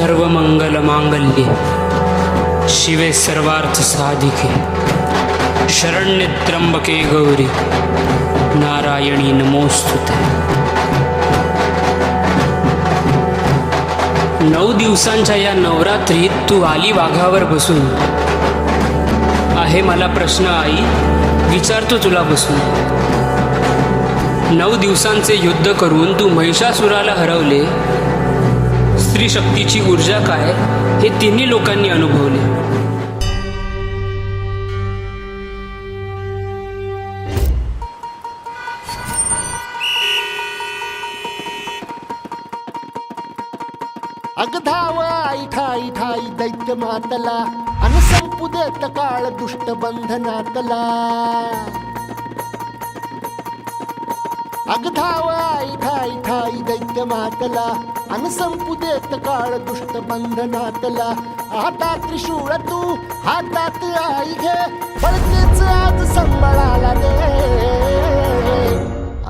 सर्व मंगल मांगल्ये शिवे सर्वार्थ साधिके। शरण्य त्र्यंबके गौरी। नारायणी नमोस्तुते। नऊ दिवसांच्या या नवरात्रीत तू आली वाघावर बसून. आहे मला प्रश्न आई. विचारतो तुला बसून. नऊ दिवसांचे युद्ध करून तू महिषासुराला हरवले. स्त्री शक्तीची ऊर्जा काय हे तिन्ही लोकांनी अनुभवले. अगधाव आई ठाई ठाई दैत्य मातला अन संपू देत काळ दुष्ट बंधनातला. अगधाव आई ठाई ठाई दैत्य मातला अन संपू देत काळ दुष्ट बंधनातला आता त्रिशूळ तू हातात आई घे फळकेच आज संबळाला दे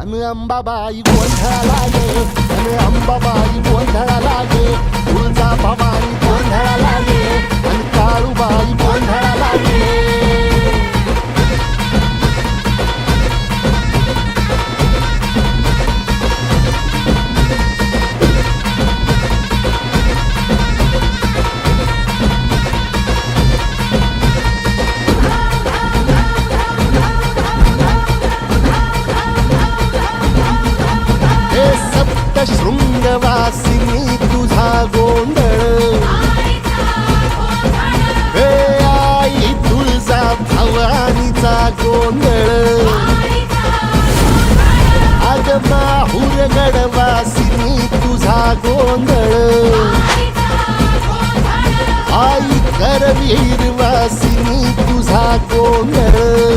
अन अंबाबाई गोंधळाला गे अन अंबाबाई गोंधळाला गे तुळजा भवानी गोंधळाला शृंगवासिनी तुझा गोंधळ. हे आई तुळजा भवानीचा गोंधळ. अग माहूर गडवासिनी तुझा गोंधळ. आई करवीर वासिनी तुझा गोंधळ.